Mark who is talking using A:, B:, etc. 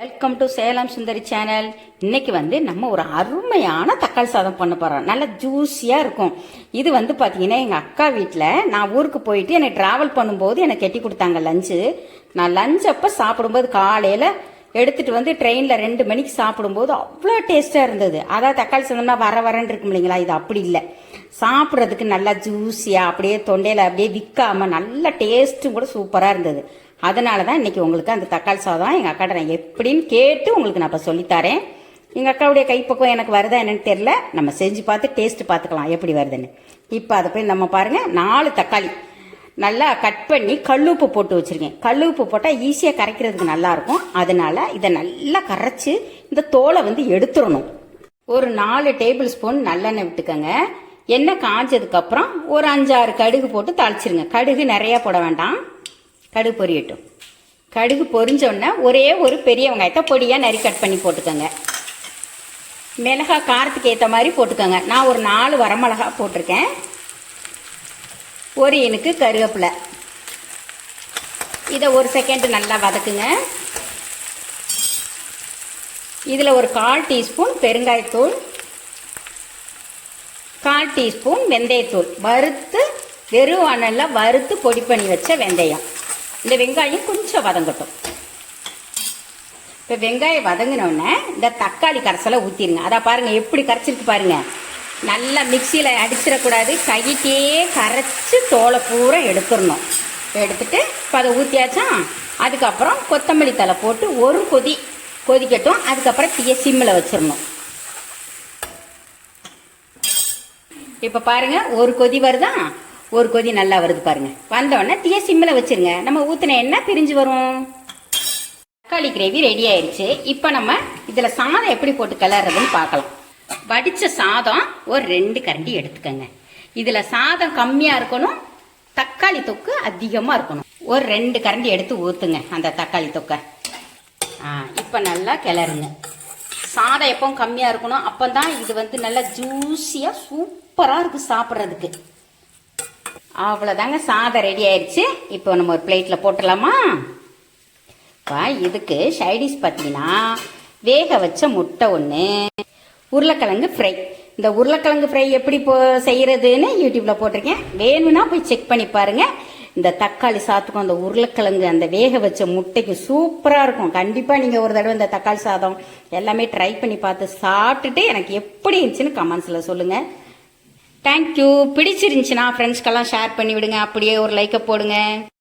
A: Welcome to Salem Sundari channel இன்னைக்கு வந்து நம்ம ஒரு அருமையான தக்காளி சாதம் பண்ண போறோம். நல்லா ஜூஸியா இருக்கும். இது வந்து பாத்தீங்கன்னா எங்க அக்கா வீட்டில் நான் ஊருக்கு போயிட்டு எனக்கு டிராவல் பண்ணும்போது எனக்கு கெட்டி கொடுத்தாங்க லஞ்சு நான் லஞ்ச் அப்ப சாப்பிடும்போது காலையில எடுத்துட்டு வந்து ட்ரெயினில் ரெண்டு மணிக்கு சாப்பிடும்போது அவ்வளோ டேஸ்ட்டாக இருந்தது. அதாவது தக்காளி சாதம்னா வர வரன்னு இருக்கும் இல்லைங்களா? இது அப்படி இல்லை. சாப்பிட்றதுக்கு நல்லா ஜூஸியாக அப்படியே தொண்டையில் அப்படியே விற்காம நல்ல டேஸ்ட்டும் கூட சூப்பராக இருந்தது. அதனால தான் இன்னைக்கு உங்களுக்கு அந்த தக்காளி சாதம் எங்கள் அக்காட்ட நான் எப்படின்னு கேட்டு உங்களுக்கு நான் இப்போ சொல்லித்தரேன். எங்கள் அக்காவுடைய கைப்பக்குவம் எனக்கு வருதா என்னன்னு தெரில நம்ம செஞ்சு பார்த்து டேஸ்ட்டு பார்த்துக்கலாம். எப்படி வருதுன்னு. இப்போ அதை போய் நம்ம பாருங்கள் நாலு தக்காளி. நல்லா கட் பண்ணி கல்லுப்பு போட்டு வச்சிருக்கேன். கல்லுப்பு போட்டால் ஈஸியாக கரைக்கிறதுக்கு நல்லாயிருக்கும். அதனால் இதை நல்லா கரைச்சி இந்த தோலை வந்து எடுத்துடணும். ஒரு நாலு டேபிள் ஸ்பூன் நல்லெண்ணெய் விட்டுக்கோங்க. எண்ணெய் காஞ்சதுக்கப்புறம் ஒரு அஞ்சாறு கடுகு போட்டு தாளிச்சிருங்க. கடுகு நிறையா போட வேண்டாம். கடுகு பொரியட்டும். கடுகு பொரிஞ்சோடனே ஒரே ஒரு பெரிய வெங்காயத்தை பொடியாக நரி கட் பண்ணி போட்டுக்கோங்க. மிளகா காரத்துக்கு ஏற்ற மாதிரி போட்டுக்கோங்க. நான் ஒரு நாலு வரமிளகா போட்டிருக்கேன். ஒரு இனுக்கு கருவேப்பிலை. இதை ஒரு செகண்ட் நல்லா வதக்குங்க. இதில் ஒரு கால் டீஸ்பூன் பெருங்காயத்தூள் கால் டீஸ்பூன் வெந்தயத்தூள். வறுத்து வெறும் வானலில் வறுத்து பொடி பண்ணி வச்ச வெந்தயம். இந்த வெங்காயம் கொஞ்சம் வதங்கட்டும். இப்போ வெங்காயம் வதங்கினோடனே இந்த தக்காளி கரைசலை ஊற்றிடுங்க அதை பாருங்கள் எப்படி கரைச்சிருக்கு பாருங்கள் நல்லா மிக்சியில் அடிச்சிடக்கூடாது. கையிட்டே கரைச்சி தோலை பூரா எடுத்துடணும். எடுத்துட்டு இப்போ அதை ஊற்றியாச்சா அதுக்கப்புறம் கொத்தமல்லி தலை போட்டு ஒரு கொதி கொதிக்கட்டும். அதுக்கப்புறம் தீய சிம்மில் வச்சிடணும். இப்போ பாருங்க ஒரு கொதி வருதா? ஒரு கொதி நல்லா வருது பாருங்கள் வந்தோடனே தீய சிம்மில் வச்சிருங்க. நம்ம ஊற்றின எண்ணெய் பிரிஞ்சு வரும். தக்காளி கிரேவி ரெடி ஆயிடுச்சு இப்போ நம்ம இதில் சாதம் எப்படி போட்டு கிளறதுன்னு பார்க்கலாம். வடித்த சாதம் ஒரு ரெண்டு கரண்டி எடுத்துக்கோங்க. இதில் சாதம் கம்மியாக இருக்கணும் தக்காளி தொக்கு அதிகமாக இருக்கணும். ஒரு ரெண்டு கரண்டி எடுத்து ஊற்றுங்க அந்த தக்காளி தொக்கை. ஆ இப்போ நல்லா கிளறுங்க. சாதம் எப்பவும் கம்மியாக இருக்கணும் அப்போ தான் இது வந்து நல்லா ஜூஸியாக சூப்பராக இருக்குது சாப்பிட்றதுக்கு. அவ்வளோதாங்க சாதம் ரெடி ஆயிடுச்சு இப்போ நம்ம ஒரு பிளேட்டில் போட்டுடலாமா? இப்போ இதுக்கு சைடிஷ் பார்த்தீங்கன்னா வேக வச்ச முட்டை ஒன்று உருளைக்கிழங்கு ஃப்ரை இந்த உருளைக்கிழங்கு ஃப்ரை எப்படி போ செய்கிறதுன்னு யூடியூப்பில் போட்டிருக்கேன். வேணும்னா போய் செக் பண்ணி பாருங்க. இந்த தக்காளி சாத்துக்கும் அந்த உருளைக்கிழங்கு அந்த வேக வச்ச முட்டைக்கு சூப்பராக இருக்கும். கண்டிப்பாக நீங்கள் ஒரு தடவை இந்த தக்காளி சாதம் எல்லாமே ட்ரை பண்ணி பார்த்து சாப்பிட்டுட்டு எனக்கு எப்படி இருந்துச்சுன்னு கமெண்ட்ஸில் சொல்லுங்கள் தேங்க்யூ பிடிச்சிருந்துச்சுன்னா ஃப்ரெண்ட்ஸ்க்கெல்லாம் ஷேர் பண்ணி விடுங்க. அப்படியே ஒரு லைக்கை போடுங்க.